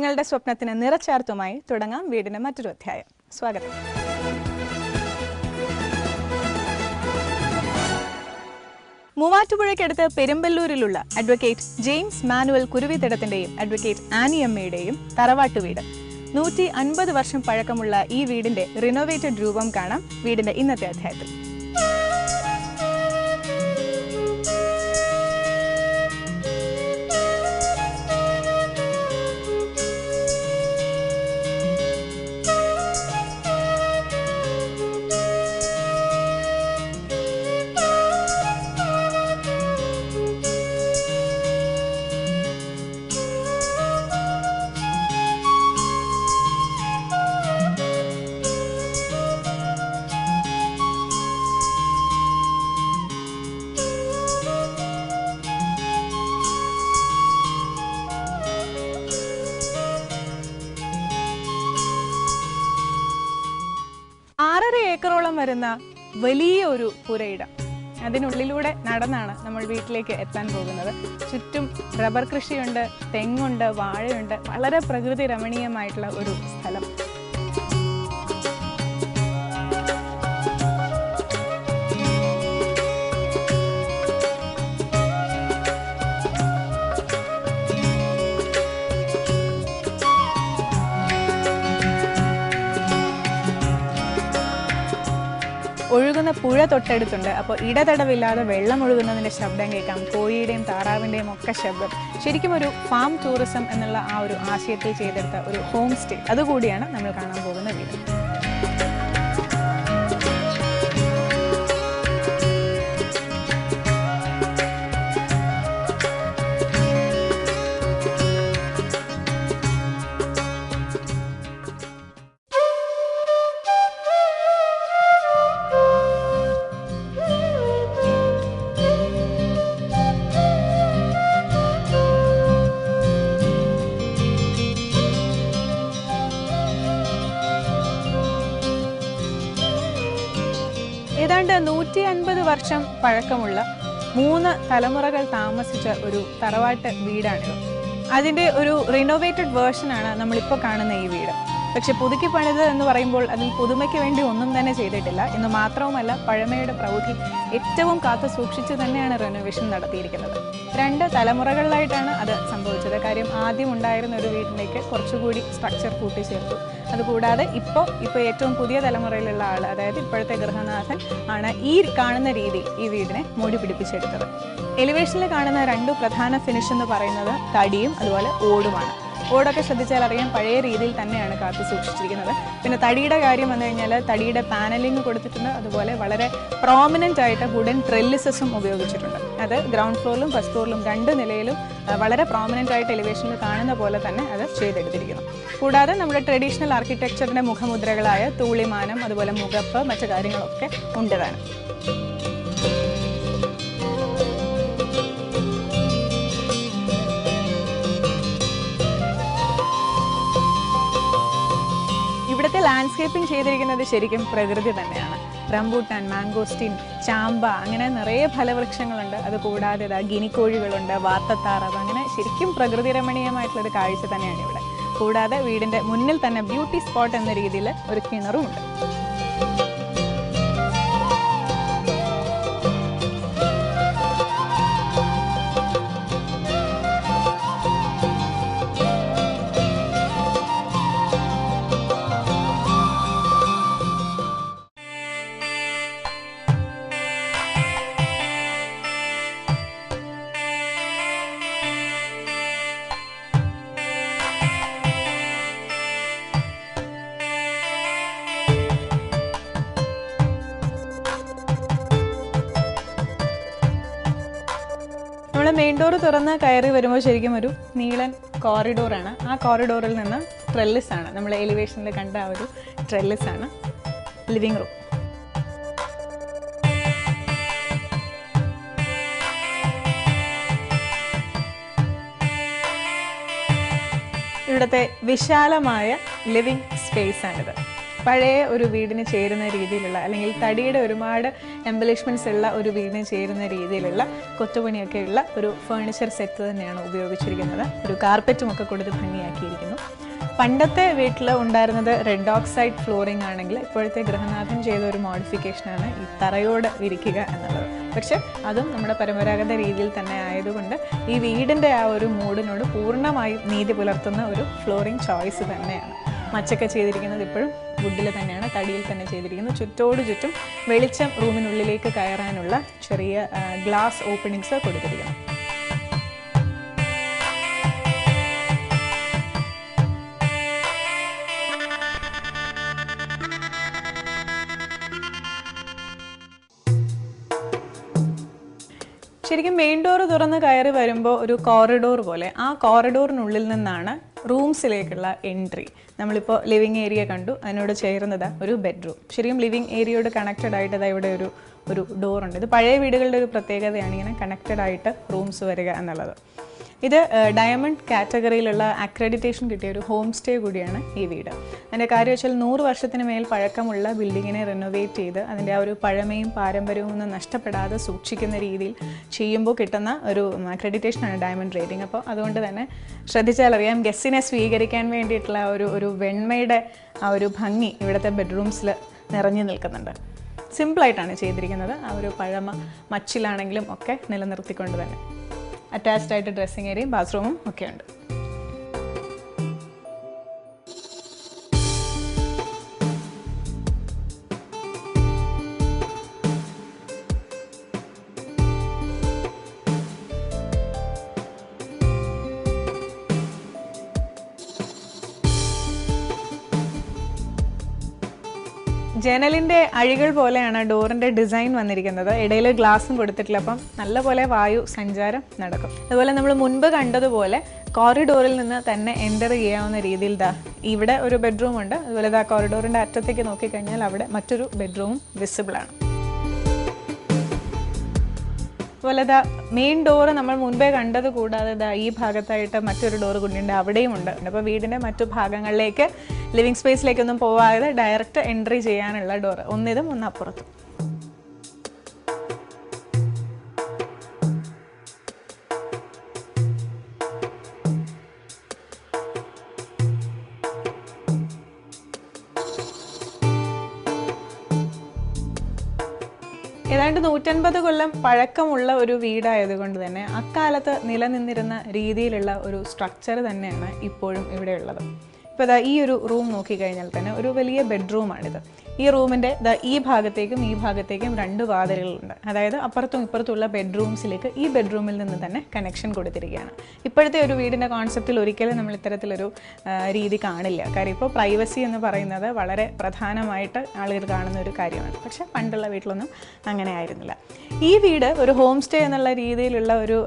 നിങ്ങളുടെ സ്വപ്നത്തിന് നിറച്ചാർത്തുമായി തുടങ്ങാം വീടിന്റെ മറ്റൊരു അധ്യായം. സ്വാഗതം. മൂവാറ്റുപുഴയ്ക്കടുത്ത് പെരുമ്പല്ലൂരിലുള്ള അഡ്വക്കേറ്റ് ജെയിംസ് മാനുവൽ കുരുവിത്തടത്തിന്റെയും അഡ്വക്കേറ്റ് ആനിയമ്മയുടെയും തറവാട്ടു വീട്. നൂറ്റി അൻപത് വർഷം പഴക്കമുള്ള ഈ വീടിന്റെ റിനോവേറ്റഡ് രൂപം കാണാം വീടിന്റെ ഇന്നത്തെ അധ്യായത്തിൽ. വലിയ ഒരു പുരയിടം. അതിനുള്ളിലൂടെ നടന്നാണ് നമ്മൾ വീട്ടിലേക്ക് എത്താൻ പോകുന്നത്. ചുറ്റും റബ്ബർ കൃഷിയുണ്ട് തെങ്ങുണ്ട് വാഴയുണ്ട്. വളരെ പ്രകൃതി രമണീയമായിട്ടുള്ള ഒരു സ്ഥലം. ഒഴുകുന്ന പുഴ തൊട്ടടുത്തുണ്ട്. അപ്പോൾ ഇടതടവില്ലാതെ വെള്ളം ഒഴുകുന്നതിന്റെ ശബ്ദം കേൾക്കാം. കോഴിയുടെയും താറാവിന്റെയും ഒക്കെ ശബ്ദം. ശരിക്കും ഒരു ഫാം ടൂറിസം എന്നുള്ള ആ ഒരു ആശയത്തിൽ ചെയ്തെടുത്ത ഒരു ഹോം സ്റ്റേ അതുകൂടിയാണ് നമ്മൾ കാണാൻ പോകുന്ന വീട്. നൂറ്റി അൻപത് വർഷം പഴക്കമുള്ള മൂന്ന് തലമുറകൾ താമസിച്ച ഒരു തറവാട്ട് വീടാണിത്. അതിന്റെ ഒരു റിനോവേറ്റഡ് വേർഷനാണ് നമ്മളിപ്പോൾ കാണുന്ന ഈ വീട്. പക്ഷെ പുതുക്കി പണിത് എന്ന് പറയുമ്പോൾ അതിൽ പുതുമയ്ക്ക് വേണ്ടി ഒന്നും തന്നെ ചെയ്തിട്ടില്ല. എന്ന് മാത്രവുമല്ല പഴമയുടെ പ്രൗഢി ഏറ്റവും കാത്തു സൂക്ഷിച്ചു തന്നെയാണ് റെനോവേഷൻ നടത്തിയിരിക്കുന്നത്. രണ്ട് തലമുറകളിലായിട്ടാണ് അത് സംഭവിച്ചത്. കാര്യം ആദ്യം ഉണ്ടായിരുന്ന ഒരു വീടിലേക്ക് കുറച്ചുകൂടി സ്ട്രക്ചർ കൂട്ടിച്ചേർത്തു. അതുകൂടാതെ ഇപ്പോൾ ഇപ്പോൾ ഏറ്റവും പുതിയ തലമുറയിലുള്ള ആൾ അതായത് ഇപ്പോഴത്തെ ഗൃഹനാഥൻ ആണ് ഈ കാണുന്ന രീതിയിൽ ഈ വീടിനെ മോടി പിടിപ്പിച്ചെടുത്തത്. എലിവേഷനിൽ കാണുന്ന രണ്ട് പ്രധാന ഫിനിഷ് എന്ന് പറയുന്നത് തടിയും അതുപോലെ ഓടുമാണ്. ഓടൊക്കെ ശ്രദ്ധിച്ചാൽ അറിയാം പഴയ രീതിയിൽ തന്നെയാണ് കാത്തു സൂക്ഷിച്ചിരിക്കുന്നത്. പിന്നെ തടിയുടെ കാര്യം വന്നു കഴിഞ്ഞാൽ തടിയുടെ പാനലിംഗ് കൊടുത്തിട്ടുണ്ട്. അതുപോലെ വളരെ പ്രോമിനന്റ് ആയിട്ട് വുഡൻ ട്രെല്ലിസസും ഉപയോഗിച്ചിട്ടുണ്ട്. അത് ഗ്രൗണ്ട് ഫ്ലോറിലും ഫസ്റ്റ് ഫ്ലോറിലും രണ്ട് നിലയിലും വളരെ പ്രോമിനന്റ് ആയിട്ട് എലിവേഷനിൽ കാണുന്ന പോലെ തന്നെ അത് ചെയ്തെടുത്തിരിക്കുന്നു. കൂടാതെ നമ്മുടെ ട്രഡീഷണൽ ആർക്കിടെക്ചറിന്റെ മുഖമുദ്രകളായ തൂളിമാനം അതുപോലെ മുഖപ്പ് മറ്റു കാര്യങ്ങളൊക്കെ ഉണ്ട് ഇവിടുത്തെ ലാൻഡ്സ്കേപ്പിംഗ് ചെയ്തിരിക്കുന്നത് ശരിക്കും പ്രകൃതി തന്നെയാണ്. റംബൂട്ടാൻ മാംഗോസ്റ്റീൻ ചാമ്പ അങ്ങനെ നിറയെ ഫലവൃക്ഷങ്ങളുണ്ട്. അത് കൂടാതെ ഇതാ ഗിനിക്കോഴികളുണ്ട് വാത്തത്താറവ് അങ്ങനെ ശരിക്കും പ്രകൃതി രമണീയമായിട്ടുള്ളൊരു കാഴ്ച തന്നെയാണ് ഇവിടെ. കൂടാതെ വീടിന്റെ മുന്നിൽ തന്നെ ബ്യൂട്ടി സ്പോട്ട് എന്ന രീതിയിൽ ഒരു കിണറും ഉണ്ട് മെയിൻ ഡോർ തുറന്ന് കയറി വരുമ്പോൾ ശരിക്കും ഒരു നീളൻ കോറിഡോറാണ് ആ കോറിഡോറിൽ നിന്ന് ട്രെല്ലിസ് ആണ്. നമ്മൾ എലിവേഷനിൽ കണ്ട ആ ഒരു ട്രെല്ലിസ് ആണ് ലിവിങ് റൂം ഇവിടുത്തെ വിശാലമായ ലിവിങ് സ്പേസ് ആണിത്. പഴയ ഒരു വീടിന് ചേരുന്ന രീതിയിലുള്ള അല്ലെങ്കിൽ തടിയുടെ ഒരുപാട് എംബലിഷ്മെന്റ്സ് ഉള്ള ഒരു വീടിന് ചേരുന്ന രീതിയിലുള്ള കൊത്തുപണിയൊക്കെ ഉള്ള ഒരു ഫേണിച്ചർ സെറ്റ് തന്നെയാണ് ഉപയോഗിച്ചിരിക്കുന്നത്. ഒരു കാർപ്പറ്റും ഒക്കെ കൊടുത്ത് ഭംഗിയാക്കിയിരിക്കുന്നു. പണ്ടത്തെ വീട്ടിൽ ഉണ്ടായിരുന്നത് റെഡ് ഓക്സൈഡ് ഫ്ലോറിംഗ് ആണെങ്കിൽ ഇപ്പോഴത്തെ ഗൃഹനാഥൻ ചെയ്ത ഒരു മോഡിഫിക്കേഷനാണ് ഈ തറയോട് ഇരിക്കുക എന്നുള്ളത്. പക്ഷെ അതും നമ്മുടെ പരമ്പരാഗത രീതിയിൽ തന്നെ ആയതുകൊണ്ട് ഈ വീടിന്റെ ആ ഒരു മൂഡിനോട് പൂർണമായും നീതി പുലർത്തുന്ന ഒരു ഫ്ലോറിംഗ് ചോയ്സ് തന്നെയാണ്. മച്ചൊക്കെ ചെയ്തിരിക്കുന്നത് ഇപ്പോഴും വുഡിൽ തന്നെയാണ് തടിയിൽ തന്നെ ചെയ്തിരിക്കുന്നത്. ചുറ്റോട് ചുറ്റും വെളിച്ചം റൂമിനുള്ളിലേക്ക് കയറാനുള്ള ചെറിയ ഗ്ലാസ് ഓപ്പണിങ്സ് കൊടുത്തിരിക്കുന്നു. ശരിക്കും മെയിൻ ഡോർ തുറന്ന് കയറി വരുമ്പോൾ ഒരു കോറിഡോർ പോലെ. ആ കോറിഡോറിനുള്ളിൽ നിന്നാണ് റൂംസിലേക്കുള്ള എൻട്രി നമ്മളിപ്പോൾ ലിവിങ് ഏരിയ കണ്ടു. അതിനോട് ചേർന്നതാണ് ഒരു ബെഡ്റൂം ശരിക്കും ലിവിങ് ഏരിയയോട് കണക്റ്റഡ് ആയിട്ട് ഇതാ ഇവിടെ ഒരു ഒരു ഡോറുണ്ട് ഇത് പഴയ വീടുകളുടെ ഒരു പ്രത്യേകതയാണ് ഇങ്ങനെ കണക്റ്റഡ് ആയിട്ട് റൂംസ് വരിക എന്നുള്ളത്. ഇത് ഡയമണ്ട് കാറ്റഗറിയിലുള്ള അക്രഡിറ്റേഷൻ കിട്ടിയ ഒരു ഹോം സ്റ്റേ കൂടിയാണ് ഈ വീട്. അതിന്റെ കാര്യം വെച്ചാൽ നൂറ് വർഷത്തിന് മേൽ പഴക്കമുള്ള ബിൽഡിങ്ങിനെ റിനോവേറ്റ് ചെയ്ത് അതിന്റെ ആ ഒരു പഴമയും പാരമ്പര്യവും ഒന്നും നഷ്ടപ്പെടാതെ സൂക്ഷിക്കുന്ന രീതിയിൽ ചെയ്യുമ്പോൾ കിട്ടുന്ന ഒരു അക്രഡിറ്റേഷനാണ് ഡയമണ്ട് റേറ്റിംഗ് അപ്പോൾ അതുകൊണ്ട് തന്നെ ശ്രദ്ധിച്ചാലറിയാം ഗസ്റ്റിനെ സ്വീകരിക്കാൻ വേണ്ടിയിട്ടുള്ള ഒരു ഒരു വെണ്മയുടെ ആ ഒരു ഭംഗി ഇവിടുത്തെ ബെഡ്റൂംസിൽ നിറഞ്ഞു നിൽക്കുന്നുണ്ട്. സിമ്പിളായിട്ടാണ് ചെയ്തിരിക്കുന്നത്. ആ ഒരു പഴമ മച്ചിലാണെങ്കിലും ഒക്കെ നിലനിർത്തിക്കൊണ്ട് തന്നെ. അറ്റാച്ച്ഡ് ആയിട്ട് ഡ്രസ്സിംഗ് ഏരിയയും ബാത്റൂമും ഒക്കെ ഉണ്ട്. ജനലിന്റെ അഴികൾ പോലെയാണ് ഡോറിന്റെ ഡിസൈൻ വന്നിരിക്കുന്നത്. ഇടയിൽ ഗ്ലാസും കൊടുത്തിട്ടില്ല. അപ്പം നല്ലപോലെ വായു സഞ്ചാരം നടക്കും. അതുപോലെ നമ്മൾ മുൻപ് കണ്ടതുപോലെ കോറിഡോറിൽ നിന്ന് തന്നെ എന്റർ ചെയ്യാവുന്ന രീതിയിൽ ദാ ഇവിടെ ഒരു ബെഡ്റൂം ഉണ്ട് അതുപോലെ ദാ കോറിഡോറിന്റെ അറ്റത്തേക്ക് നോക്കിക്കഴിഞ്ഞാൽ അവിടെ മറ്റൊരു ബെഡ്റൂമും വിസിബിൾ അതുപോലെ ദാ മെയിൻ ഡോറ് നമ്മൾ മുൻപേ കണ്ടത് കൂടാതെ ദാ ഈ ഭാഗത്തായിട്ട് മറ്റൊരു ഡോറ് കൂടിയുണ്ട് അവിടെയും ഉണ്ട്. അപ്പോൾ വീടിന്റെ മറ്റു ഭാഗങ്ങളിലേക്ക് ലിവിങ് സ്പേസിലേക്കൊന്നും പോവാതെ ഡയറക്റ്റ് എൻട്രി ചെയ്യാനുള്ള ഡോറ് ഒന്നിതും ഒന്ന് അപ്പുറത്തും. ഏതാണ്ട് നൂറ്റൻപത് കൊല്ലം പഴക്കമുള്ള ഒരു വീടായതുകൊണ്ട് തന്നെ അക്കാലത്ത് നിലനിന്നിരുന്ന രീതിയിലുള്ള ഒരു സ്ട്രക്ചർ തന്നെയാണ് ഇപ്പോഴും ഇവിടെ ഉള്ളത് ഇപ്പോൾ ഇതാ ഈ ഒരു റൂം നോക്കിക്കഴിഞ്ഞാൽ തന്നെ ഒരു വലിയ ബെഡ്റൂമാണിത് ഈ റൂമിന്റെ ദാ ഈ ഭാഗത്തേക്കും ഈ ഭാഗത്തേക്കും രണ്ട് വാതിലുകളുണ്ട്. അതായത് അപ്പുറത്തും ഇപ്പുറത്തുള്ള ബെഡ്റൂംസിലേക്ക് ഈ ബെഡ്റൂമിൽ നിന്ന് തന്നെ കണക്ഷൻ കൊടുത്തിരിക്കുകയാണ്. ഇപ്പോഴത്തെ ഒരു വീടിന്റെ കോൺസെപ്റ്റിൽ ഒരിക്കലും നമ്മൾ ഇത്തരത്തിലൊരു രീതി കാണില്ല. കാര്യം ഇപ്പോൾ പ്രൈവസി എന്ന് പറയുന്നത് വളരെ പ്രധാനമായിട്ട് ആളുകൾ കാണുന്ന ഒരു കാര്യമാണ്. പക്ഷേ പണ്ടുള്ള വീട്ടിലൊന്നും അങ്ങനെ ആയിരുന്നില്ല. ഈ വീട് ഒരു ഹോം സ്റ്റേ എന്നുള്ള രീതിയിലുള്ള ഒരു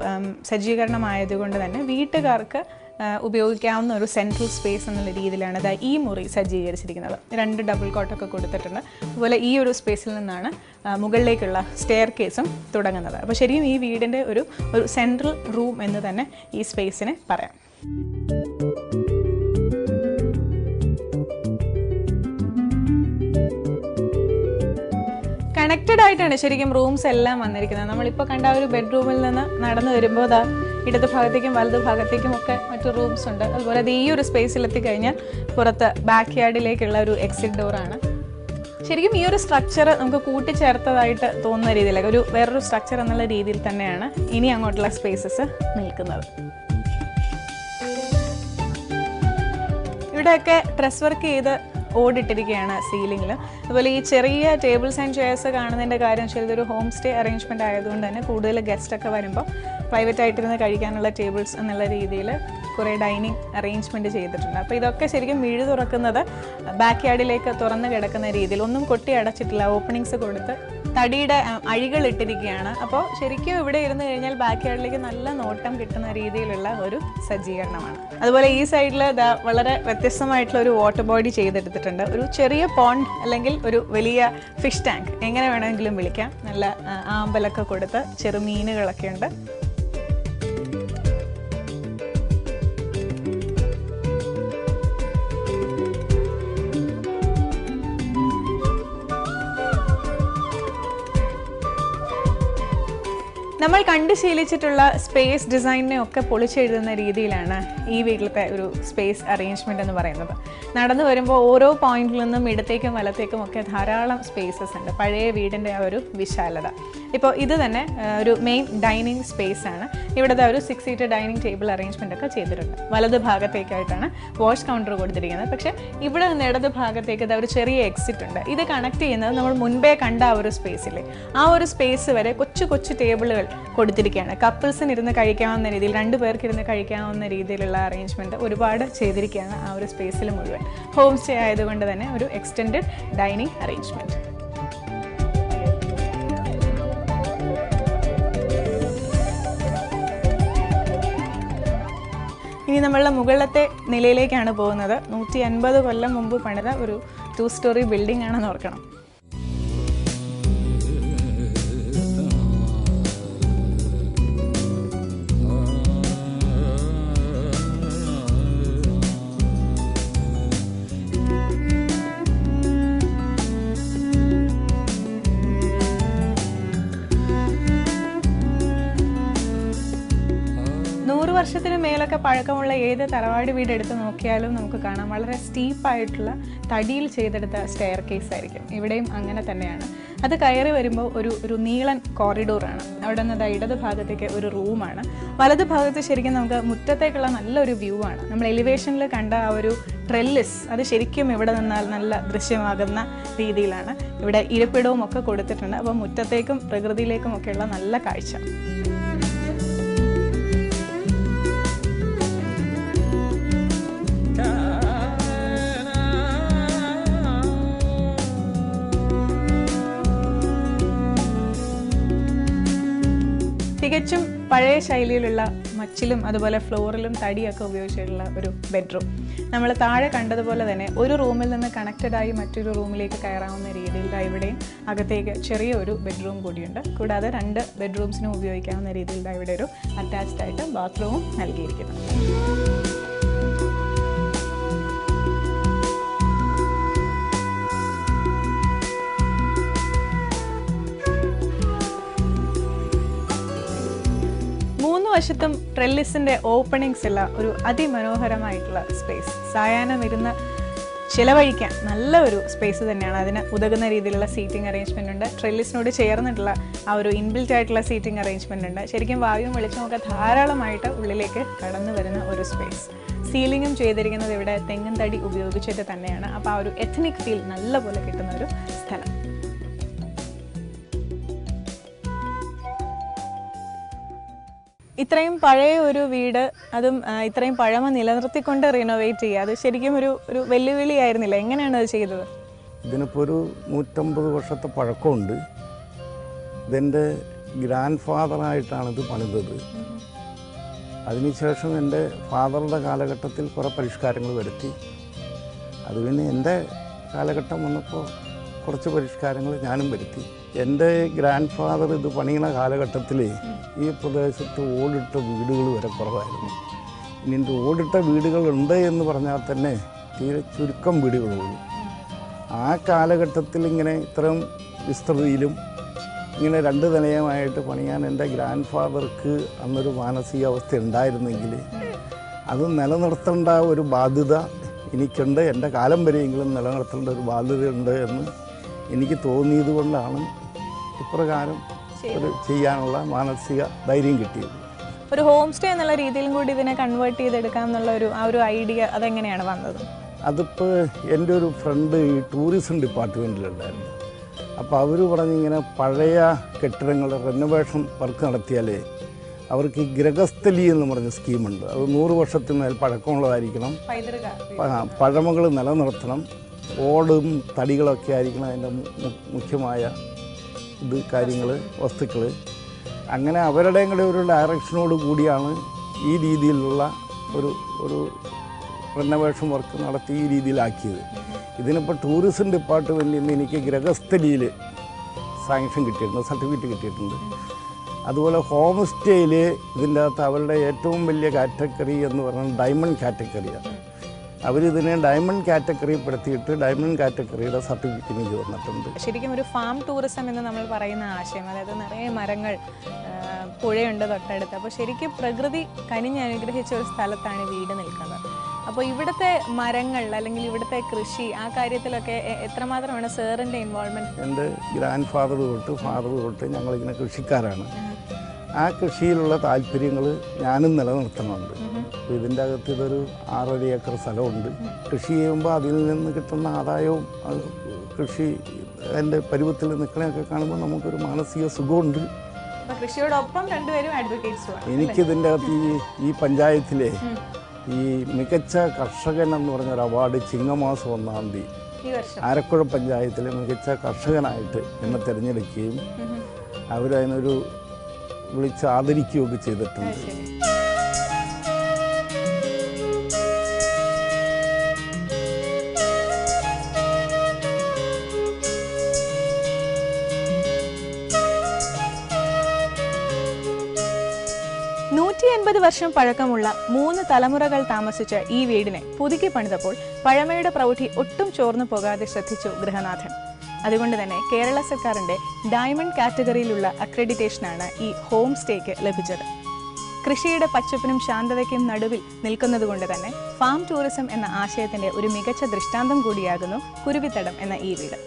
സജ്ജീകരണമായതുകൊണ്ട് തന്നെ വീട്ടുകാർക്ക് ഉപയോഗിക്കാവുന്ന ഒരു സെൻട്രൽ സ്പേസ് എന്നുള്ള രീതിയിലാണ് ഇതാ ഈ മുറി സജ്ജീകരിച്ചിരിക്കുന്നത്. രണ്ട് ഡബിൾ കോട്ടൊക്കെ കൊടുത്തിട്ടുണ്ട്. അതുപോലെ ഈ ഒരു സ്പേസിൽ നിന്നാണ് മുകളിലേക്കുള്ള സ്റ്റെയർ കേസും തുടങ്ങുന്നത്. അപ്പോൾ ശരിക്കും ഈ വീടിന്റെ ഒരു ഒരു സെൻട്രൽ റൂം എന്ന് തന്നെ ഈ സ്പേസിനെ പറയാം. കണക്റ്റഡ് ആയിട്ടാണ് ശരിക്കും റൂംസ് എല്ലാം വന്നിരിക്കുന്നത്. നമ്മളിപ്പോൾ കണ്ട ഒരു ബെഡ്റൂമിൽ നിന്ന് നടന്നു വരുമ്പോൾ ദാ ഇടത് ഭാഗത്തേക്കും വലത് ഭാഗത്തേക്കും ഒക്കെ മറ്റു റൂംസ് ഉണ്ട്. അതുപോലെ അത് ഈ ഒരു സ്പേസിൽ കഴിഞ്ഞാൽ പുറത്ത് ബാക്ക് യാർഡിലേക്കുള്ള ഒരു എക്സിറ്റ് ഡോറാണ് ശരിക്കും ഈ ഒരു സ്ട്രക്ചർ നമുക്ക് കൂട്ടിച്ചേർത്തതായിട്ട് തോന്നുന്ന രീതിയിലൊക്കെ ഒരു വേറൊരു സ്ട്രക്ചർ എന്നുള്ള രീതിയിൽ തന്നെയാണ് ഇനി അങ്ങോട്ടുള്ള സ്പേസസ് നിൽക്കുന്നത്. ഇവിടെയൊക്കെ ഡ്രസ് വർക്ക് ചെയ്ത് ഓടിട്ടിരിക്കുകയാണ് സീലിംഗിൽ അതുപോലെ ഈ ചെറിയ ടേബിൾസ് ആൻഡ് ചെയർസ് കാണുന്നതിന്റെ കാര്യം വെച്ചാൽ ഇതൊരു ഹോം സ്റ്റേ അറേഞ്ച്മെന്റ് ആയതുകൊണ്ട് തന്നെ കൂടുതൽ ഗസ്റ്റൊക്കെ വരുമ്പോൾ പ്രൈവറ്റ് ആയിട്ടിരുന്ന് കഴിക്കാനുള്ള ടേബിൾസ് എന്നുള്ള രീതിയിൽ കുറേ ഡൈനിങ് അറേഞ്ച്മെന്റ് ചെയ്തിട്ടുണ്ട്. അപ്പോൾ ഇതൊക്കെ ശരിക്കും മിഴു തുറക്കുന്നത് ബാക്ക് യാർഡിലേക്ക് തുറന്ന് കിടക്കുന്ന രീതിയിൽ ഒന്നും കൊട്ടി അടച്ചിട്ടില്ല ഓപ്പണിങ്സ് കൊടുത്ത് തടിയുടെ അഴികളിട്ടിരിക്കുകയാണ് അപ്പോൾ ശരിക്കും ഇവിടെ ഇരുന്ന് കഴിഞ്ഞാൽ ബാക്ക് യാർഡിലേക്ക് നല്ല നോട്ടം കിട്ടുന്ന രീതിയിലുള്ള ഒരു സജ്ജീകരണമാണ്. അതുപോലെ ഈ സൈഡിൽ വളരെ വ്യത്യസ്തമായിട്ടുള്ള ഒരു വാട്ടർ ബോഡി ചെയ്തെടുത്തിട്ടുണ്ട്. ഒരു ചെറിയ പോണ്ട് അല്ലെങ്കിൽ ഒരു വലിയ ഫിഷ് ടാങ്ക് എങ്ങനെ വേണമെങ്കിലും വിളിക്കാം. നല്ല ആമ്പലൊക്കെ കൊടുത്ത് ചെറുമീനുകളൊക്കെ ഉണ്ട്. നമ്മൾ കണ്ട് ശീലിച്ചിട്ടുള്ള സ്പേസ് ഡിസൈനിനെ ഒക്കെ പൊളിച്ചെഴുതുന്ന രീതിയിലാണ് ഈ വീട്ടിലത്തെ ഒരു സ്പേസ് അറേഞ്ച്മെന്റ് എന്ന് പറയുന്നത്. നടന്നു വരുമ്പോൾ ഓരോ പോയിന്റിൽ നിന്നും ഇടത്തേക്കും വലത്തേക്കും ഒക്കെ ധാരാളം സ്പേസസ് ഉണ്ട്. പഴയ വീടിന്റെ ആ ഒരു വിശാലത. ഇപ്പോൾ ഇത് തന്നെ ഒരു മെയിൻ ഡൈനിങ് സ്പേസ് ആണ്. ഇവിടുത്തെ ഒരു six seater dining table arrangement ഒക്കെ ചെയ്തിട്ടുണ്ട്. വലത് ഭാഗത്തേക്കായിട്ടാണ് വാഷ് കൗണ്ടർ കൊടുത്തിരിക്കുന്നത്. പക്ഷേ ഇവിടെ നിന്ന് ഇടത് ഭാഗത്തേക്ക് ഒരു ചെറിയ എക്സിറ്റ് ഉണ്ട്. ഇത് കണക്ട് ചെയ്യുന്നത് നമ്മൾ മുൻപേ കണ്ട ആ ഒരു സ്പേസിലെ ആ ഒരു സ്പേസ് വരെ കൊച്ചു കൊച്ചു ടേബിളുകൾ കൊടുത്തിരിക്കുകയാണ്. കപ്പിൾസിന് ഇരുന്ന് കഴിക്കാവുന്ന രീതിയിൽ രണ്ട് പേർക്ക് ഇരുന്ന് കഴിക്കാവുന്ന രീതിയിലുള്ള അറേഞ്ച്മെന്റ് ഒരുപാട് ചെയ്തിരിക്കുകയാണ് ആ ഒരു സ്പേസിൽ മുഴുവൻ. ഹോം സ്റ്റേ ആയതുകൊണ്ട് തന്നെ ഒരു എക്സ്റ്റെൻഡ് ഡൈനിങ് അറേഞ്ച്മെന്റ് ഇനി നമ്മളുടെ മുകളിലത്തെ നിലയിലേക്കാണ് പോകുന്നത്. നൂറ്റി അൻപത് കൊല്ലം മുമ്പ് പണിത ഒരു ടു സ്റ്റോറി ബിൽഡിംഗ് ആണെന്ന് ഓർക്കണം. വർഷത്തിന് മേലൊക്കെ പഴക്കമുള്ള ഏത് തറവാട് വീട് എടുത്ത് നോക്കിയാലും നമുക്ക് കാണാം. വളരെ സ്റ്റീപ്പായിട്ടുള്ള തടിയിൽ ചെയ്തെടുത്ത സ്റ്റെയർ കേസ് ആയിരിക്കും. ഇവിടെയും അങ്ങനെ തന്നെയാണ്. അത് കയറി വരുമ്പോൾ ഒരു ഒരു നീളൻ കോറിഡോറാണ് അവിടെ നിന്ന് ഇടത് ഭാഗത്തേക്ക് ഒരു റൂമാണ് വലത് ഭാഗത്ത് ശരിക്കും നമുക്ക് മുറ്റത്തേക്കുള്ള നല്ലൊരു വ്യൂ ആണ്. നമ്മൾ എലിവേഷനിൽ കണ്ട ആ ഒരു ട്രെല്ലിസ് അത് ശരിക്കും ഇവിടെ നിന്നാൽ നല്ല ദൃശ്യമാകുന്ന രീതിയിലാണ്. ഇവിടെ ഇരിപ്പിടവും ഒക്കെ കൊടുത്തിട്ടുണ്ട്. അപ്പോൾ മുറ്റത്തേക്കും പ്രകൃതിയിലേക്കും ഒക്കെയുള്ള നല്ല കാഴ്ച. തികച്ചും പഴയ ശൈലിയിലുള്ള മച്ചിലും അതുപോലെ ഫ്ലോറിലും തടിയൊക്കെ ഉപയോഗിച്ചിട്ടുള്ള ഒരു ബെഡ്റൂം. നമ്മൾ താഴെ കണ്ടതുപോലെ തന്നെ ഒരു റൂമിൽ നിന്ന് കണക്റ്റഡായി മറ്റൊരു റൂമിലേക്ക് കയറാവുന്ന രീതിയിൽ ഇവിടെയും അകത്തേക്ക് ചെറിയ ഒരു ബെഡ്റൂം കൂടിയുണ്ട്. കൂടാതെ രണ്ട് ബെഡ്റൂംസിനും ഉപയോഗിക്കാവുന്ന രീതിയിൽ ഇവിടെ ഒരു അറ്റാച്ച്ഡ് ആയിട്ട് ബാത്റൂമും നൽകിയിരിക്കുന്നു. വശത്തും ട്രെല്ലിസിന്റെ ഓപ്പണിങ്സ് ഉള്ള ഒരു അതിമനോഹരമായിട്ടുള്ള സ്പേസ് സായാഹ്നം ഇരുന്ന് ചിലവഴിക്കാൻ നല്ല ഒരു സ്പേസ് തന്നെയാണ്. അതിന് ഉതകുന്ന രീതിയിലുള്ള സീറ്റിംഗ് അറേഞ്ച്മെന്റ് ഉണ്ട്. ട്രെല്ലിസിനോട് ചേർന്നിട്ടുള്ള ആ ഒരു ഇൻബിൽറ്റ് ആയിട്ടുള്ള സീറ്റിംഗ് അറേഞ്ച്മെന്റ് ഉണ്ട്. ശരിക്കും വായുവും വെളിച്ചമൊക്കെ ധാരാളമായിട്ട് ഉള്ളിലേക്ക് കടന്നു വരുന്ന ഒരു സ്പേസ് സീലിംഗും ചെയ്തിരിക്കുന്നത് ഇവിടെ തെങ്ങും തടി ഉപയോഗിച്ചിട്ട് തന്നെയാണ്. അപ്പോൾ ആ ഒരു എഥനിക് ഫീൽ നല്ലപോലെ കിട്ടുന്ന ഒരു സ്ഥലം. ഇത്രയും പഴയ ഒരു വീട് അതും ഇത്രയും പഴമ നിലനിർത്തിക്കൊണ്ട് റിനോവേറ്റ് ചെയ്യുക അത് ശരിക്കും ഒരു ഒരു വെല്ലുവിളി ആയിരുന്നില്ല? എങ്ങനെയാണ് അത് ചെയ്തത്? ഇതിനിപ്പോൾ ഒരു നൂറ്റമ്പത് വർഷത്തെ പഴക്കമുണ്ട്. ഇതെന്റെ ഗ്രാൻഡ് ഫാദറായിട്ടാണ് ഇത് പണിതത്. അതിനുശേഷം എന്റെ ഫാദറുടെ കാലഘട്ടത്തിൽ കുറേ പരിഷ്കാരങ്ങൾ വരുത്തി. അത് പിന്നെ എന്റെ കാലഘട്ടം വന്നപ്പോൾ കുറച്ച് പരിഷ്കാരങ്ങൾ ഞാനും വരുത്തി. എന്റെ ഗ്രാൻഡ് ഫാദർ ഇത് പണിയുന്ന കാലഘട്ടത്തിൽ ഈ പ്രദേശത്ത് ഓടിട്ട വീടുകൾ വരെ കുറവായിരുന്നു. ഇനി എന്റെ ഓടിട്ട വീടുകളുണ്ട് എന്ന് പറഞ്ഞാൽ തന്നെ തീരെ ചുരുക്കം വീടുകളുള്ളൂ ആ കാലഘട്ടത്തിൽ ഇങ്ങനെ ഇത്രയും വിസ്തൃതിയിലും ഇങ്ങനെ രണ്ട് നിലയമായിട്ട് പണിയാൻ എന്റെ ഗ്രാൻഡ് ഫാദർക്ക് അന്നൊരു മാനസികാവസ്ഥ ഉണ്ടായിരുന്നെങ്കിൽ അത് നിലനിർത്തേണ്ട ഒരു ബാധ്യത എനിക്കുണ്ട്. എന്റെ കാലം വരെയെങ്കിലും നിലനിർത്തേണ്ട ഒരു ബാധ്യതയുണ്ട് എന്ന് എനിക്ക് തോന്നിയത് കൊണ്ടാണ് ഇപ്രകാരം ഒരു ചെയ്യാനുള്ള മാനസിക ധൈര്യം കിട്ടിയത്. ഒരു ഹോം സ്റ്റേ എന്നുള്ള രീതിയിലും കൂടി ഇതിനെ കൺവേർട്ട് ചെയ്തെടുക്കാം എന്നുള്ള ഒരു ആ ഒരു ഐഡിയ അതെങ്ങനെയാണ് വന്നത്? അതിപ്പോൾ എന്റെ ഒരു ഫ്രണ്ട് ഈ ടൂറിസം ഡിപ്പാർട്ട്മെന്റിലുണ്ടായിരുന്നു അപ്പോൾ അവർ പറഞ്ഞിങ്ങനെ പഴയ കെട്ടിടങ്ങളുടെ റെനോവേഷൻ വർക്ക് നടത്തിയാലേ അവർക്ക് ഈ ഗ്രഹസ്ഥലി എന്ന് പറഞ്ഞ സ്കീമുണ്ട്. അത് നൂറ് വർഷത്തിന് മേൽ പഴക്കമുള്ളതായിരിക്കണം. പഴമകൾ നിലനിർത്തണം. ഓടും തടികളൊക്കെ ആയിരിക്കണം അതിന്റെ മുഖ്യമായ ഇത് കാര്യങ്ങൾ വസ്തുക്കൾ. അങ്ങനെ അവരുടെ കൂടെ ഒരു ഡയറക്ഷനോട് കൂടിയാണ് ഈ രീതിയിലുള്ള ഒരു ഒരു റിനോവേഷൻ വർക്ക് നടത്തി ഈ രീതിയിലാക്കിയത്. ഇതിനിപ്പോൾ ടൂറിസം ഡിപ്പാർട്ട്മെന്റിൽ നിന്ന് എനിക്ക് ഗ്രഹസ്ഥലിയിൽ സാങ്ഷൻ കിട്ടിയിട്ടുണ്ട് സർട്ടിഫിക്കറ്റ് കിട്ടിയിട്ടുണ്ട്. അതുപോലെ ഹോം സ്റ്റേയിൽ ഇതിന്റെ അകത്ത് അവരുടെ ഏറ്റവും വലിയ കാറ്റഗറി എന്ന് പറഞ്ഞാൽ ഡയമണ്ട് കാറ്റഗറിയാണ് അവരിതിനെ ഡയമണ്ട് കാറ്റഗറിപ്പെടുത്തിയിട്ട് ഡയമണ്ട് കാറ്റഗറിയുടെ സർട്ടിഫിക്കറ്റ് എനിക്ക് തന്നിട്ടുണ്ട് ശരിക്കും ഒരു ഫാം ടൂറിസം എന്ന് നമ്മൾ പറയുന്ന ആശയം അതായത് നിറയെ മരങ്ങൾ പുഴയുണ്ട് തൊട്ടടുത്ത്. അപ്പോൾ ശരിക്കും പ്രകൃതി കനിഞ്ഞ് അനുഗ്രഹിച്ച ഒരു സ്ഥലത്താണ് വീട് നിൽക്കുന്നത്. അപ്പോൾ ഇവിടുത്തെ മരങ്ങൾ അല്ലെങ്കിൽ ഇവിടുത്തെ കൃഷി ആ കാര്യത്തിലൊക്കെ എത്രമാത്രമാണ് സാറിന്റെ ഇൻവോൾവ്മെന്റ് എന്റെ ഗ്രാൻഡ് ഫാദർ തൊട്ട് ഫാദർ തൊട്ട് ഞങ്ങളിങ്ങനെ കൃഷിക്കാരാണ്. ആ കൃഷിയിലുള്ള താല്പര്യങ്ങൾ ഞാനും നിലനിർത്തുന്നുണ്ട് അപ്പോൾ ഇതിന്റെ അകത്ത് ഇതൊരു ആറര ഏക്കർ സ്ഥലമുണ്ട്. കൃഷി ചെയ്യുമ്പോൾ അതിൽ നിന്ന് കിട്ടുന്ന ആദായവും അത് കൃഷി എന്റെ പരുവത്തിൽ നിൽക്കണയൊക്കെ കാണുമ്പോൾ നമുക്കൊരു മാനസിക സുഖമുണ്ട്. കൃഷിയോടൊപ്പം രണ്ടുപേരും അഡ്വക്കേറ്റ്സുമാണ് എനിക്കിതിന്റെ അകത്ത് ഈ ഈ പഞ്ചായത്തിലെ ഈ മികച്ച കർഷകൻ എന്ന് പറഞ്ഞൊരു അവാർഡ് ചിങ്ങമാസം ഒന്നാം തീയതി ആരക്കുഴ പഞ്ചായത്തിലെ മികച്ച കർഷകനായിട്ട് എന്നെ തിരഞ്ഞെടുക്കുകയും അവരതിനൊരു വിളിച്ച് ആദരിക്കുകയൊക്കെ ചെയ്തിട്ടുണ്ട്. ശരി വർഷം പഴക്കമുള്ള മൂന്ന് തലമുറകൾ താമസിച്ച ഈ വീടിനെ പുതുക്കി പണിതപ്പോൾ പഴമയുടെ പ്രൗഢി ഒട്ടും ചോർന്നു പോകാതെ ശ്രദ്ധിച്ചു ഗൃഹനാഥൻ. അതുകൊണ്ട് തന്നെ കേരള സർക്കാരിന്റെ ഡയമണ്ട് കാറ്റഗറിയിലുള്ള അക്രഡിറ്റേഷനാണ് ഈ ഹോം സ്റ്റേക്ക് ലഭിച്ചത്. കൃഷിയുടെ പച്ചപ്പിനും ശാന്തതയ്ക്കും നടുവിൽ നിൽക്കുന്നതുകൊണ്ട് തന്നെ ഫാം ടൂറിസം എന്ന ആശയത്തിന്റെ ഒരു മികച്ച ദൃഷ്ടാന്തം കൂടിയാകുന്നു കുരുവിത്തടം എന്ന ഈ വീട്.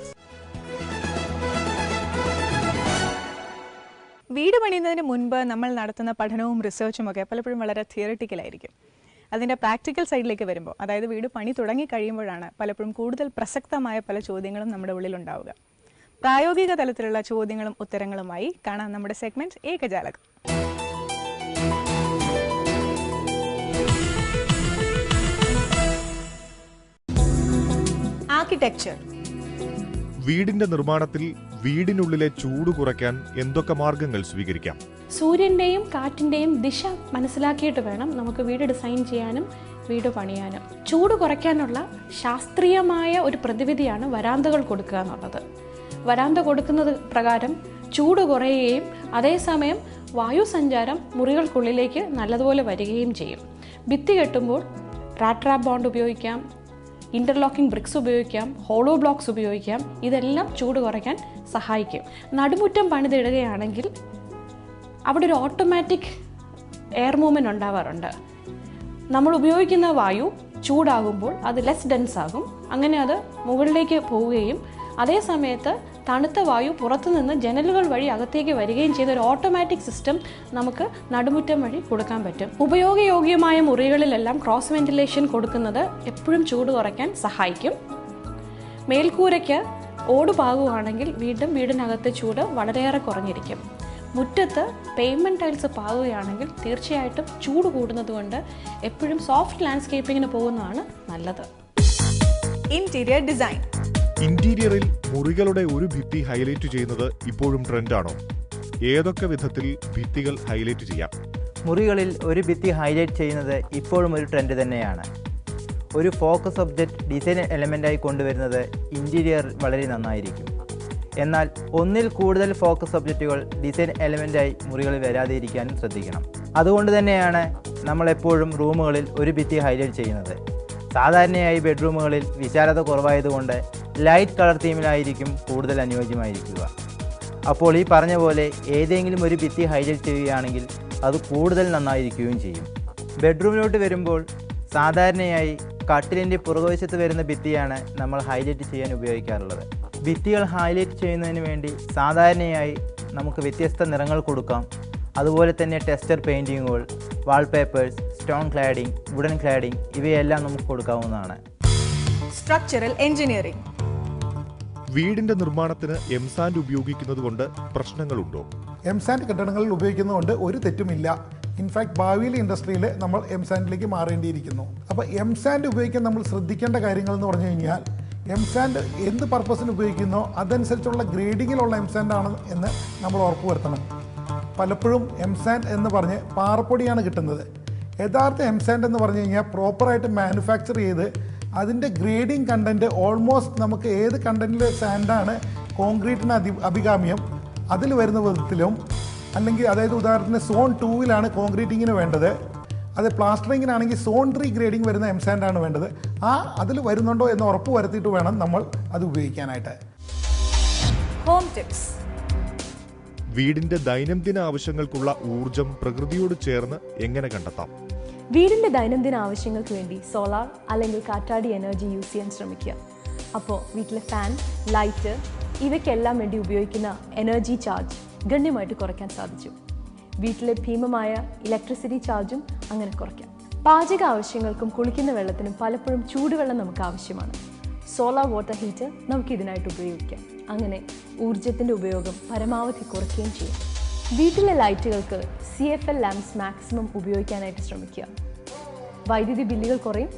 വീട് പണിയുന്നതിന് മുൻപ് നമ്മൾ നടത്തുന്ന പഠനവും റിസർച്ചും ഒക്കെ പലപ്പോഴും വളരെ തിയറിറ്റിക്കലായിരിക്കും അതിന്റെ പ്രാക്ടിക്കൽ സൈഡിലേക്ക് വരുമ്പോൾ അതായത് വീട് പണി തുടങ്ങി കഴിയുമ്പോഴാണ് പലപ്പോഴും കൂടുതൽ പ്രസക്തമായ പല ചോദ്യങ്ങളും നമ്മുടെ ഉള്ളിൽ ഉണ്ടാവുക. പ്രായോഗിക തലത്തിലുള്ള ചോദ്യങ്ങളും ഉത്തരങ്ങളുമായി കാണാം നമ്മുടെ സെഗ്മെന്റ് ഏകജാലകം. ആർക്കിടെക്ചർ വീടിന്റെ നിർമ്മാണത്തിൽ വീടിനുള്ളിലെ ചൂട് കുറയ്ക്കാൻ എന്തൊക്കെ മാർഗങ്ങൾ സ്വീകരിക്കാം? സൂര്യന്റെയും കാറ്റിന്റെയും ദിശ മനസ്സിലാക്കിയിട്ട് വേണം നമുക്ക് വീട് ഡിസൈൻ ചെയ്യാനും വീട് പണിയാനും. ചൂട് കുറയ്ക്കാനുള്ള ശാസ്ത്രീയമായ ഒരു പ്രതിവിധിയാണ് വരാന്തകൾ കൊടുക്കുക എന്നുള്ളത്. വരാന്ത കൊടുക്കുന്നത് പ്രകാരം ചൂട് കുറയുകയും അതേസമയം വായു സഞ്ചാരം മുറികൾക്കുള്ളിലേക്ക് നല്ലതുപോലെ വരികയും ചെയ്യും. ഭിത്തി കെട്ടുമ്പോൾ റാട്രാപ്പ് ബോണ്ട് ഉപയോഗിക്കാം ഇന്റർലോക്കിംഗ് ബ്രിക്സ് ഉപയോഗിക്കാം ഹോളോ ബ്ലോക്സ് ഉപയോഗിക്കാം. ഇതെല്ലാം ചൂട് കുറയ്ക്കാൻ സഹായിക്കും. നടുമുറ്റം പണിതിടുകയാണെങ്കിൽ അവിടെ ഒരു ഓട്ടോമാറ്റിക് എയർ മൂവ്മെന്റ് ഉണ്ടാവാറുണ്ട്. നമ്മൾ ഉപയോഗിക്കുന്ന വായു ചൂടാകുമ്പോൾ അത് ലെസ് ഡെൻസ് ആകും. അങ്ങനെ അത് മുകളിലേക്ക് പോവുകയും അതേ സമയത്ത് തണുത്ത വായു പുറത്തുനിന്ന് ജനലുകൾ വഴി അകത്തേക്ക് വരികയും ചെയ്ത ഒരു ഓട്ടോമാറ്റിക് സിസ്റ്റം നമുക്ക് നടുമുറ്റം വഴി കൊടുക്കാൻ പറ്റും. ഉപയോഗയോഗ്യമായ മുറികളിലെല്ലാം ക്രോസ് വെന്റിലേഷൻ കൊടുക്കുന്നത് എപ്പോഴും ചൂട് കുറയ്ക്കാൻ സഹായിക്കും. മേൽക്കൂരയ്ക്ക് ഓട് പാകുകയാണെങ്കിൽ വീണ്ടും വീടിനകത്തെ ചൂട് വളരെയേറെ കുറഞ്ഞിരിക്കും. മുറ്റത്ത് പേയ്മെന്റ് ടൈൽസ് പാകുകയാണെങ്കിൽ തീർച്ചയായിട്ടും ചൂട് കൂടുന്നതുകൊണ്ട് എപ്പോഴും സോഫ്റ്റ് ലാൻഡ്സ്കേപ്പിങ്ങിന് പോകുന്നതാണ് നല്ലത്. ഇന്റീരിയർ ഡിസൈൻ ഇന്റീരിയറിൽ മുറികളുടെ ഒരു ഭിത്തി ഹൈലൈറ്റ് ചെയ്യുന്നത് ഇപ്പോഴും ട്രെൻഡാണോ? ഏതൊക്കെ വിധത്തിൽ ഭിത്തികൾ ഹൈലൈറ്റ് ചെയ്യാം? മുറികളിൽ ഒരു ഭിത്തി ഹൈലൈറ്റ് ചെയ്യുന്നത് ഇപ്പോഴും ഒരു ട്രെൻഡ് തന്നെയാണ്. ഒരു ഫോക്കസ് ഒബ്ജക്റ്റ് ഡിസൈൻ എലമെന്റായി കൊണ്ടുവരുന്നത് ഇന്റീരിയർ വളരെ നന്നായിരിക്കും. എന്നാൽ ഒന്നിൽ കൂടുതൽ ഫോക്കസ് ഒബ്ജക്റ്റുകൾ ഡിസൈൻ എലമെന്റായി മുറികളിൽ വരാതെ ഇരിക്കാനും ശ്രദ്ധിക്കണം. അതുകൊണ്ട് തന്നെയാണ് നമ്മളെപ്പോഴും റൂമുകളിൽ ഒരു ഭിത്തി ഹൈലൈറ്റ് ചെയ്യുന്നത്. സാധാരണയായി ബെഡ്റൂമുകളിൽ വിശാലത കുറവായതുകൊണ്ട് ലൈറ്റ് കളർ തീമിലായിരിക്കും കൂടുതൽ അനുയോജ്യമായിരിക്കുക. അപ്പോൾ ഈ പറഞ്ഞ പോലെ ഏതെങ്കിലും ഒരു ഭിത്തി ഹൈലൈറ്റ് ചെയ്യുകയാണെങ്കിൽ അത് കൂടുതൽ നന്നായിരിക്കുകയും ചെയ്യും. ബെഡ്റൂമിലോട്ട് വരുമ്പോൾ സാധാരണയായി കട്ടിലിന്റെ പുറകുവശത്ത് വരുന്ന ഭിത്തിയാണ് നമ്മൾ ഹൈലൈറ്റ് ചെയ്യാൻ ഉപയോഗിക്കാറുള്ളത്. ഭിത്തികൾ ഹൈലൈറ്റ് ചെയ്യുന്നതിന് വേണ്ടി സാധാരണയായി നമുക്ക് വ്യത്യസ്ത നിറങ്ങൾ കൊടുക്കാം. അതുപോലെ തന്നെ tester പെയിന്റിങ്ങുകൾ wallpapers stone cladding wooden cladding ഇവയെല്ലാം നമുക്ക് കൊടുക്കാവുന്നതാണ്. സ്ട്രക്ചറൽ എഞ്ചിനീയറിംഗ് വീടിന്റെ നിർമ്മാണത്തിന് എംസാൻഡ് ഉപയോഗിക്കുന്നത് കൊണ്ട് പ്രശ്നങ്ങളുണ്ടോ? എം സാൻഡ് കെട്ടിടങ്ങളിൽ ഉപയോഗിക്കുന്നതുകൊണ്ട് ഒരു തെറ്റുമില്ല. ഇൻഫാക്ട് ഭാവിയിൽ ഇൻഡസ്ട്രിയിൽ നമ്മൾ എം സാൻഡിലേക്ക് മാറേണ്ടിയിരിക്കുന്നു. അപ്പോൾ എംസാൻഡ് ഉപയോഗിക്കാൻ നമ്മൾ ശ്രദ്ധിക്കേണ്ട കാര്യങ്ങൾ എന്ന് പറഞ്ഞു കഴിഞ്ഞാൽ എം സാൻഡ് എന്ത് പർപ്പസിന് ഉപയോഗിക്കുന്നോ അതനുസരിച്ചുള്ള ഗ്രേഡിങ്ങിലുള്ള എംസാൻഡ് ആണ് എന്ന് നമ്മൾ ഉറപ്പുവരുത്തണം പലപ്പോഴും എം സാൻഡ് എന്ന് പറഞ്ഞ് പാറപ്പൊടിയാണ് കിട്ടുന്നത്. യഥാർത്ഥ എം സാൻഡ് എന്ന് പറഞ്ഞു കഴിഞ്ഞാൽ പ്രോപ്പറായിട്ട് മാനുഫാക്ചർ ചെയ്ത് അതിന്റെ ഗ്രേഡിംഗ് കണ്ടന്റ് ഓൾമോസ്റ്റ് നമുക്ക് ഏത് കണ്ടന്റിൽ സാൻഡാണ് കോൺക്രീറ്റിന് അതി അഭികാമ്യം. അതിൽ വരുന്ന വിധത്തിലും അല്ലെങ്കിൽ അതായത് ഉദാഹരണത്തിന് സോൺ ടൂവിലാണ് കോൺക്രീറ്റിങ്ങിന് വേണ്ടത്. അത് പ്ലാസ്റ്ററിങ്ങിനാണെങ്കിൽ സോൺ ത്രീ ഗ്രേഡിംഗ് വരുന്ന എം സാൻഡാണ് വേണ്ടത്. ആ അതിൽ വരുന്നുണ്ടോ എന്ന് ഉറപ്പ് വരുത്തിയിട്ട് വേണം നമ്മൾ അത് ഉപയോഗിക്കാനായിട്ട്. ഹോം ടിപ്സ് വീടിന്റെ ദൈനംദിന ആവശ്യങ്ങൾക്കുള്ള ഊർജം പ്രകൃതിയോട് ചേർന്ന് എങ്ങനെ കണ്ടെത്താം? വീടിന്റെ ദൈനംദിന ആവശ്യങ്ങൾക്ക് വേണ്ടി സോളാർ അല്ലെങ്കിൽ കാറ്റാടി എനർജി യൂസ് ചെയ്യാൻ ശ്രമിക്കുക. അപ്പോൾ വീട്ടിലെ ഫാൻ ലൈറ്റ് ഇവയ്ക്കെല്ലാം വേണ്ടി ഉപയോഗിക്കുന്ന എനർജി ചാർജ് ഗണ്യമായിട്ട് കുറയ്ക്കാൻ സാധിച്ചു. വീട്ടിലെ ഭീമമായ ഇലക്ട്രിസിറ്റി ചാർജും അങ്ങനെ കുറയ്ക്കാം. പാചക ആവശ്യങ്ങൾക്കും കുളിക്കുന്ന വെള്ളത്തിനും പലപ്പോഴും ചൂടുവെള്ളം നമുക്ക് ആവശ്യമാണ്. സോളാർ വാട്ടർ ഹീറ്റർ നമുക്ക് ഇതിനായിട്ട് ഉപയോഗിക്കാം. അങ്ങനെ ഊർജത്തിന്റെ ഉപയോഗം പരമാവധി കുറയ്ക്കുകയും ചെയ്യാം. വീട്ടിലെ ലൈറ്റുകൾക്ക് C F L lamps maximum ഉപയോഗിക്കാനായിട്ട് ശ്രമിക്കുക. വൈദ്യുതി ബില്ലുകൾ കുറയും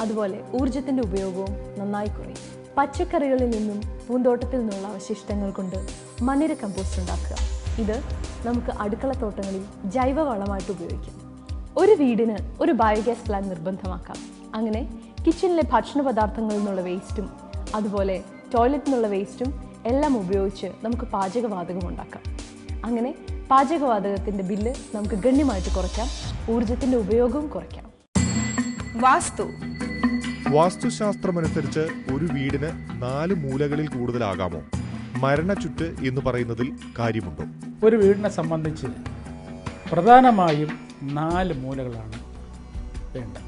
അതുപോലെ ഊർജത്തിന്റെ ഉപയോഗവും നന്നായി കുറയും. പച്ചക്കറികളിൽ നിന്നും പൂന്തോട്ടത്തിൽ നിന്നുള്ള അവശിഷ്ടങ്ങൾ കൊണ്ട് മണ്ണിര കമ്പോസ്റ്റ് ഉണ്ടാക്കുക. ഇത് നമുക്ക് അടുക്കളത്തോട്ടങ്ങളിൽ ജൈവവളമായിട്ട് ഉപയോഗിക്കാം. ഒരു വീടിന് ഒരു ബയോഗ്യാസ് പ്ലാന്റ് നിർബന്ധമാക്കാം. അങ്ങനെ കിച്ചണിലെ ഭക്ഷണ പദാർത്ഥങ്ങളിൽ നിന്നുള്ള വേസ്റ്റും അതുപോലെ ടോയ്ലറ്റിൽ നിന്നുള്ള വേസ്റ്റും എല്ലാം ഉപയോഗിച്ച് നമുക്ക് പാചകവാതകം ഉണ്ടാക്കാം. അങ്ങനെ പാചകവാതകത്തിന്റെ ബില്ല് നമുക്ക് ഗണ്യമായിട്ട് കുറയ്ക്കാം. ഊർജത്തിന്റെ ഉപയോഗവും കുറയ്ക്കാം. വാസ്തു. വാസ്തുശാസ്ത്രമനുസരിച്ച് ഒരു വീടിന് നാല് മൂലകളിൽ കൂടുതലാകാമോ? മരണച്ചുറ്റ് എന്ന് പറയുന്നതിൽ കാര്യമുണ്ടോ? ഒരു വീടിനെ സംബന്ധിച്ച് പ്രധാനമായും നാല് മൂലകളാണ് വേണ്ടത്.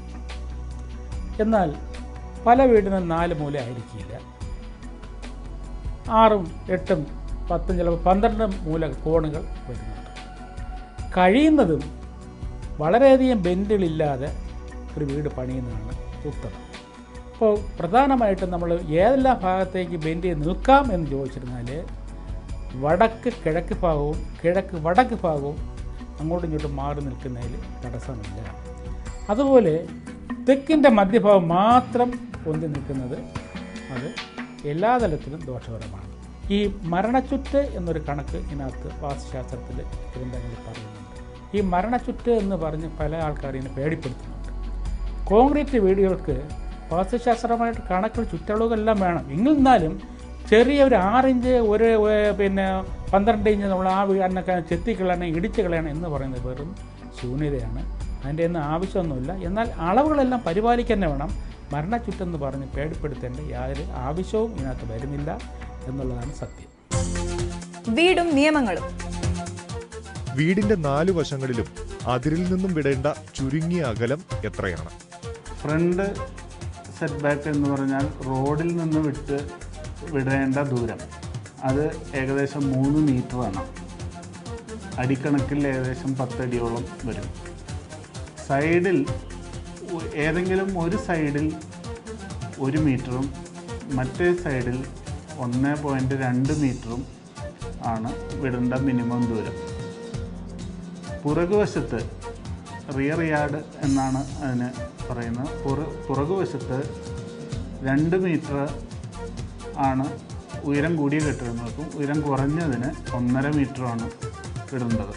എന്നാൽ പല വീടിനും നാല് മൂല ആയിരിക്കില്ല. ആറും എട്ടും പത്തും ചിലപ്പോൾ പന്ത്രണ്ട് മൂല കോണുകൾ വരുന്നുണ്ട്. കഴിയുന്നതും വളരെയധികം ബെൻഡുകളില്ലാതെ ഒരു വീട് പണിയുന്നതാണ് ഉത്തമം. അപ്പോൾ പ്രധാനമായിട്ടും നമ്മൾ ഏതെല്ലാം ഭാഗത്തേക്ക് ബെൻഡ് ചെയ്ത് നിൽക്കാം എന്ന് ചോദിച്ചിരുന്നാൽ വടക്ക് കിഴക്ക് ഭാഗവും കിഴക്ക് വടക്ക് ഭാഗവും അങ്ങോട്ടും ഇങ്ങോട്ടും മാറി നിൽക്കുന്നതിൽ തടസ്സമില്ല. അതുപോലെ തെക്കിന്റെ മധ്യഭാഗം മാത്രം പൊന്തി നിൽക്കുന്നത് അത് എല്ലാ തലത്തിലും ദോഷകരമാണ്. ഈ മരണച്ചുറ്റ് എന്നൊരു കണക്ക് ഇതിനകത്ത് വാസ്തുശാസ്ത്രത്തിൽ ഗ്രന്ഥങ്ങളിൽ പറയുന്നുണ്ട്. ഈ മരണച്ചുറ്റ് എന്ന് പറഞ്ഞ് പല ആൾക്കാരെയും പേടിപ്പെടുത്തുന്നുണ്ട്. കോൺക്രീറ്റ് വീടുകൾക്ക് വാസ്തുശാസ്ത്രമായിട്ട് കണക്കുകൾ ചുറ്റളവുകളെല്ലാം വേണം. എന്നാലും ചെറിയ ഒരു ആറിഞ്ച് ഒരു പിന്നെ പന്ത്രണ്ട് ഇഞ്ച് നമ്മൾ ആ വീടിനൊക്കെ ചെത്തിക്കളയണം ഇടിച്ച് കളയണം എന്ന് പറയുന്നത് വെറും ശൂന്യതയാണ്. അതിന്റെ ഒന്നും ആവശ്യമൊന്നുമില്ല. എന്നാൽ അളവുകളെല്ലാം പരിപാലിക്കാൻ വേണം. മരണച്ചുറ്റെന്ന് പറഞ്ഞ് പേടിപ്പെടുത്തേണ്ട യാതൊരു ആവശ്യവും ഇതിനകത്ത് വരുന്നില്ല. എന്നുള്ളതാണ് സത്യം. വീടും നിയമങ്ങളും. വീടിന്റെ നാലു വശങ്ങളിലും അതിരിൽ നിന്നും വിടേണ്ട ചുരുങ്ങിയ അകലം എത്രയാണ്? ഫ്രണ്ട് സെറ്റ് ബാക്ക് എന്ന് പറഞ്ഞാൽ റോഡിൽ നിന്ന് വിട്ട് വിടേണ്ട ദൂരം. അത് ഏകദേശം മൂന്ന് മീറ്റർ ആണ്. അടിക്കണക്കിൽ ഏകദേശം പത്തടിയോളം വരും. സൈഡിൽ ഏതെങ്കിലും ഒരു സൈഡിൽ ഒരു മീറ്ററും മറ്റേ സൈഡിൽ ഒന്ന് പോയിന്റ് രണ്ട് മീറ്ററും ആണ് വിടേണ്ട മിനിമം ദൂരം. പുറകുവശത്ത് റിയർ യാർഡ് എന്നാണ് അതിന് പറയുന്നത്. പുറ പുറകുവശത്ത് രണ്ട് മീറ്റർ ആണ് ഉയരം കൂടിയ കെട്ടിടങ്ങൾക്കും ഉയരം കുറഞ്ഞതിന് ഒന്നര മീറ്ററാണ് ഇടേണ്ടത്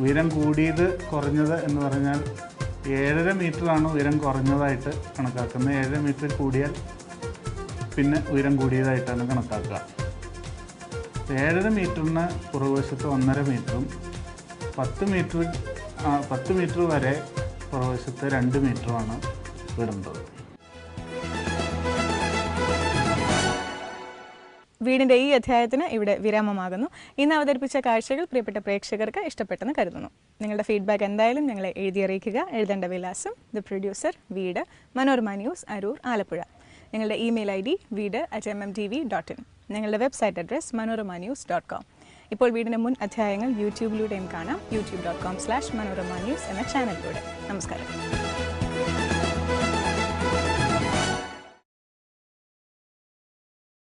ഉയരം കൂടിയത് കുറഞ്ഞത് എന്ന് പറഞ്ഞാൽ ഏഴര മീറ്ററാണ് ഉയരം കുറഞ്ഞതായിട്ട് കണക്കാക്കുന്നത്. ഏഴര മീറ്റർ കൂടിയാൽ പിന്നെ ഉയരം കൂടിയതായിട്ടാണ് കണക്കാക്കുക. ഏഴര മീറ്ററിന് പുറകുവശത്ത് ഒന്നര മീറ്ററും പത്ത് മീറ്റർ പത്ത് മീറ്റർ വരെ പുറകുവശത്ത് രണ്ട് മീറ്ററുമാണ് വിടേണ്ടത് വീടിന്റെ ഈ അധ്യായത്തിന് ഇവിടെ വിരാമമാകുന്നു. ഇന്ന് അവതരിപ്പിച്ച കാഴ്ചകൾ പ്രിയപ്പെട്ട പ്രേക്ഷകർക്ക് ഇഷ്ടപ്പെട്ടെന്ന് കരുതുന്നു. നിങ്ങളുടെ ഫീഡ്ബാക്ക് എന്തായാലും ഞങ്ങളെ എഴുതി അറിയിക്കുക. എഴുതേണ്ട വിലാസം ദ പ്രൊഡ്യൂസർ വീട് മനോരമ ന്യൂസ് അരൂർ ആലപ്പുഴ. ഞങ്ങളുടെ ഇമെയിൽ ഐ ഡി വീട് at M M T V dot in ഞങ്ങളുടെ website address Manorama news dot com ഇപ്പോൾ വീടിന്റെ മുൻ അധ്യായങ്ങൾ യൂട്യൂബിലൂടെയും കാണാം. YouTube dot com slash Manorama news എന്ന ചാനലിലൂടെ നമസ്കാരം.